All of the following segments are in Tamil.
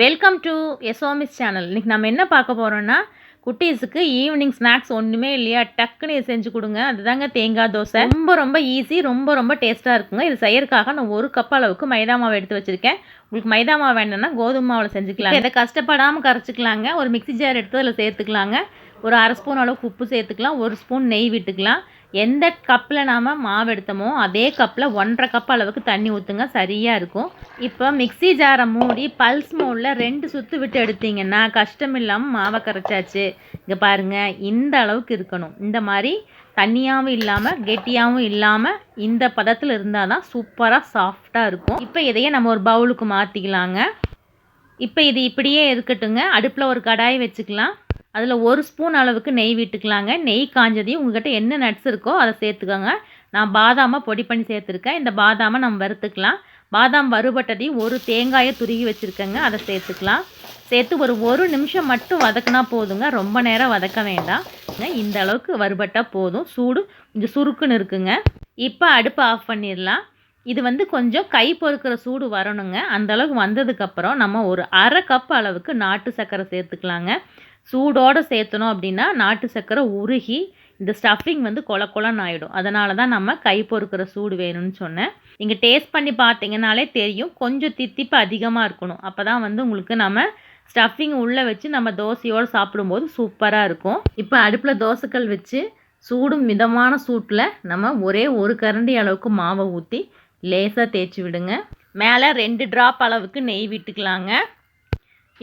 வெல்கம் டு எஸ்வாமிஸ் சேனல் இன்றைக்கி நம்ம என்ன பார்க்க போகிறோன்னா குட்டீஸுக்கு ஈவினிங் ஸ்நாக்ஸ் ஒன்றுமே இல்லையா? டக்குன்னு இது செஞ்சு கொடுங்க. அதுதாங்க தேங்காய் தோசை. ரொம்ப ரொம்ப ஈஸி ரொம்ப ரொம்ப டேஸ்ட்டாக இருக்குங்க. இது செய்யறதுக்காக நான் ஒரு கப் அளவுக்கு மைதா மாவு எடுத்து வச்சுருக்கேன். உங்களுக்கு மைதா மாவு வேணும்னா கோதுமை மாவில் செஞ்சுக்கலாம். இதை கஷ்டப்படாமல் கரைச்சிக்கலாங்க. ஒரு மிக்ஸி ஜார் எடுத்து அதில் சேர்த்துக்கலாங்க. ஒரு அரை ஸ்பூன் அளவுக்கு உப்பு சேர்த்துக்கலாம். ஒரு ஸ்பூன் நெய் விட்டுக்கலாம். எந்த கப்பில் நாம் மாவு எடுத்தோமோ அதே கப்பில் ஒன்றரை கப் அளவுக்கு தண்ணி ஊற்றுங்க சரியாக இருக்கும். இப்போ மிக்ஸி ஜாரை மூடி பல்ஸ் மோடில் ரெண்டு சுற்று விட்டு எடுத்தீங்கன்னா கஷ்டம் இல்லாமல் மாவை கரைச்சாச்சு. இங்கே பாருங்கள் இந்த அளவுக்கு இருக்கணும். இந்த மாதிரி தண்ணியாகவும் இல்லாமல் கெட்டியாகவும் இல்லாமல் இந்த பதத்தில் இருந்தால் தான் சூப்பராக சாஃப்டாக இருக்கும். இப்போ இதையே நம்ம ஒரு பவுலுக்கு மாற்றிக்கலாங்க இப்போ இது இப்படியே இருக்கட்டுங்க. அடுப்பில் ஒரு கடாய் வச்சுக்கலாம். அதில் ஒரு ஸ்பூன் அளவுக்கு நெய் விட்டுக்கலாங்க. நெய் காஞ்சதையும் உங்கள்கிட்ட என்ன நட்ஸ் இருக்கோ அதை சேர்த்துக்கோங்க. நான் பாதாமை பொடி பண்ணி சேர்த்துருக்கேன். இந்த பாதாமை நம்ம வறுத்துக்கலாம். பாதாம் வறுபட்டதையும் ஒரு தேங்காயை துருகி வச்சுருக்கேங்க. அதை சேர்த்துக்கலாம். சேர்த்து ஒரு ஒரு நிமிஷம் மட்டும் வதக்குனா போதுங்க. ரொம்ப நேரம் வதக்க வேண்டாம். இந்த அளவுக்கு வறுபட்டால் போதும். சூடு கொஞ்சம் சுருக்குன்னு இருக்குங்க. இப்போ அடுப்பை ஆஃப் பண்ணிடலாம். இது வந்து கொஞ்சம் கை பொறுக்கிற சூடு வரணுங்க. அந்த அளவுக்கு வந்ததுக்கப்புறம் நம்ம ஒரு அரை கப் அளவுக்கு நாட்டு சர்க்கரை சேர்த்துக்கலாங்க. சூடோடு சேர்த்தணும் அப்படின்னா நாட்டு சர்க்கரை உருகி இந்த ஸ்டஃபிங் வந்து கொல கொலன்னு ஆகிடும் அதனால தான் நம்ம கை பொறுக்கிற சூடு வேணும்னு சொன்னேன். நீங்கள் டேஸ்ட் பண்ணி பார்த்தீங்கனாலே தெரியும். கொஞ்சம் தித்திப்பு அதிகமாக இருக்கணும். அப்போ தான் வந்து உங்களுக்கு நம்ம ஸ்டஃபிங் உள்ளே வச்சு நம்ம தோசையோடு சாப்பிடும்போது சூப்பராக இருக்கும். இப்போ அடுப்பில் தோசைக்கல் வச்சு சூடும் மிதமான சூட்டில் நம்ம ஒரே ஒரு கரண்டி அளவுக்கு மாவை ஊற்றி லேசாக தேய்ச்சி விடுங்க. மேலே ரெண்டு ட்ராப் அளவுக்கு நெய் விட்டுக்கலாங்க.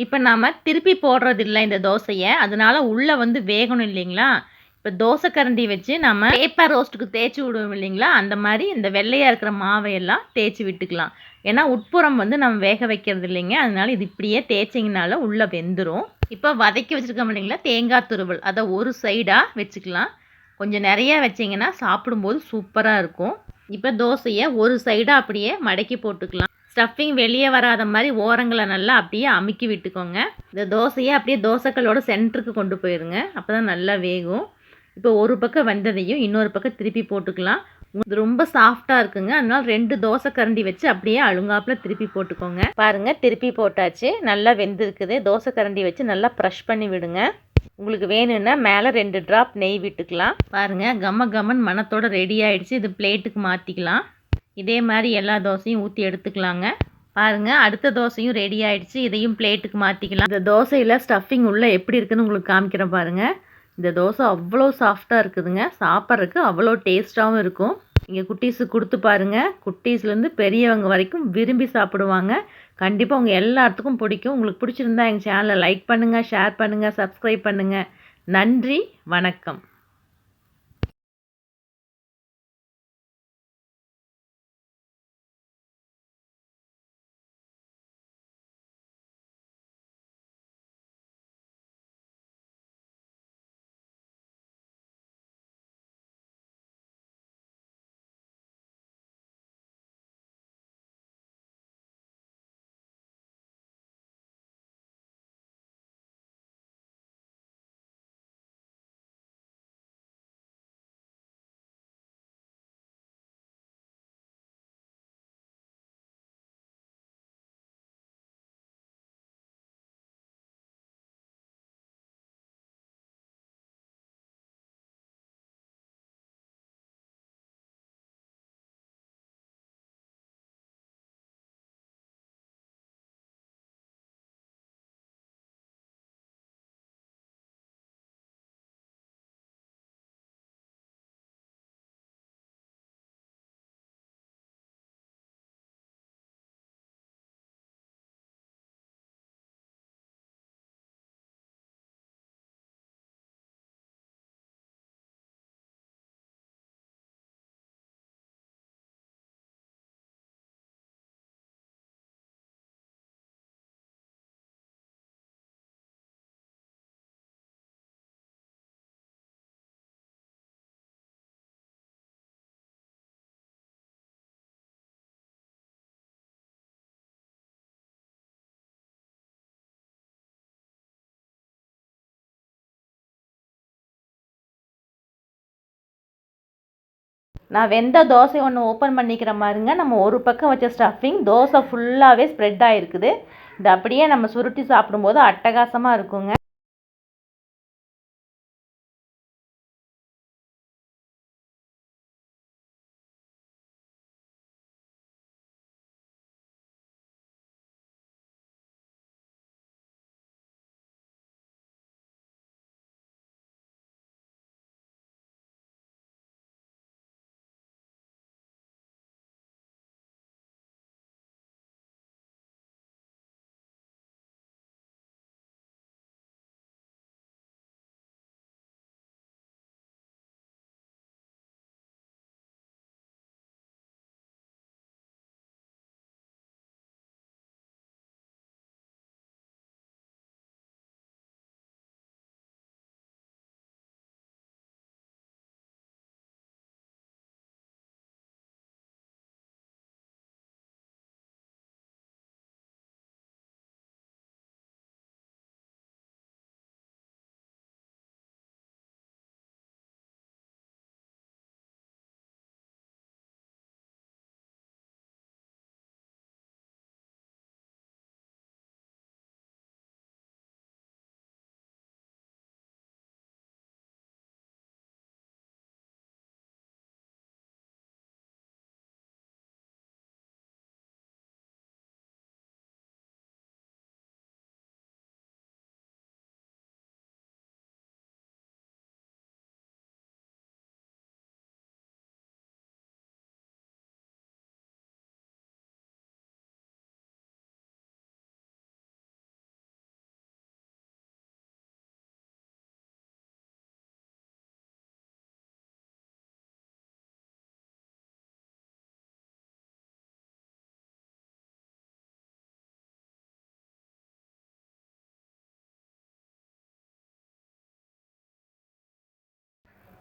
இப்போ நாம் திருப்பி போடுறதில்லை இந்த தோசையை. அதனால் உள்ளே வந்து வேகணும் இல்லைங்களா? இப்போ தோசை கரண்டி வச்சு நம்ம பேப்பர் ரோஸ்ட்டுக்கு தேய்ச்சி விடுவோம் இல்லைங்களா? அந்த மாதிரி இந்த வெள்ளையாக இருக்கிற மாவையெல்லாம் தேய்ச்சி விட்டுக்கலாம். ஏன்னா உட்புறம் வந்து நம்ம வேக வைக்கிறது இல்லைங்க. அதனால இது இப்படியே தேய்ச்சிங்கனால உள்ளே வெந்துடும் இப்போ வதக்கி வச்சுருக்கோம் இல்லைங்களா தேங்காய் துருவல். அதை ஒரு சைடாக வச்சுக்கலாம். கொஞ்சம் நிறையா வச்சிங்கன்னா சாப்பிடும்போது சூப்பராக இருக்கும். இப்போ தோசையை ஒரு சைடாக அப்படியே மடக்கி போட்டுக்கலாம். ஸ்டஃபிங் வெளியே வராத மாதிரி ஓரங்களை நல்லா அப்படியே அமுக்கி விட்டுக்கோங்க. இந்த தோசையை அப்படியே தோசைக்கல்லோட சென்டருக்கு கொண்டு போயிருங்க. அப்போ தான் நல்லா வேகும். இப்போ ஒரு பக்கம் வெந்ததையும் இன்னொரு பக்கம் திருப்பி போட்டுக்கலாம். இது ரொம்ப சாஃப்டாக இருக்குங்க. அதனால் ரெண்டு தோசை கரண்டி வச்சு அப்படியே அழுங்காப்பில் திருப்பி போட்டுக்கோங்க. பாருங்கள் திருப்பி போட்டாச்சு. நல்லா வெந்திருக்குது. தோசை கரண்டி வச்சு நல்லா ப்ரெஷ் பண்ணி விடுங்க. உங்களுக்கு வேணும்னா மேலே ரெண்டு ட்ராப் நெய் விட்டுக்கலாம். பாருங்கள் கம்ம கம்மன் மனத்தோட ரெடி ஆகிடுச்சு இது பிளேட்டுக்கு மாற்றிக்கலாம் இதே மாதிரி எல்லா தோசையும் ஊற்றி எடுத்துக்கலாங்க. பாருங்கள் அடுத்த தோசையும் ரெடி ஆகிடுச்சு இதையும் பிளேட்டுக்கு மாற்றிக்கலாம் இந்த தோசையில் ஸ்டஃபிங் உள்ளே எப்படி இருக்குதுன்னு உங்களுக்கு காமிக்கிறேன் பாருங்கள் இந்த தோசை அவ்வளோ சாஃப்டாக இருக்குதுங்க. சாப்பிட்றதுக்கு அவ்வளோ டேஸ்ட்டாகவும் இருக்கும். இங்கே குட்டீஸுக்கு கொடுத்து பாருங்கள் குட்டீஸ்லேருந்து பெரியவங்க வரைக்கும் விரும்பி சாப்பிடுவாங்க. கண்டிப்பாக உங்கள் எல்லாத்துக்கும் பிடிக்கும். உங்களுக்கு பிடிச்சிருந்தா எங்கள் சேனலை லைக் பண்ணுங்கள் ஷேர் பண்ணுங்கள் சப்ஸ்கிரைப் பண்ணுங்கள் நன்றி வணக்கம். நான் வெந்த தோசை ஒன்று ஓப்பன் பண்ணிக்கிற மாதிரிங்க நம்ம ஒரு பக்கம் வச்ச ஸ்டஃபிங் தோசை ஃபுல்லாகவே ஸ்ப்ரெட் ஆகிருக்குது இது அப்படியே நம்ம சுருட்டி சாப்பிடும்போது அட்டகாசமாக இருக்குங்க.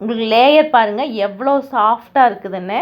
உங்களுக்கு லேயர் பாருங்கள் எவ்வளோ சாஃப்டாக இருக்குதுன்னு.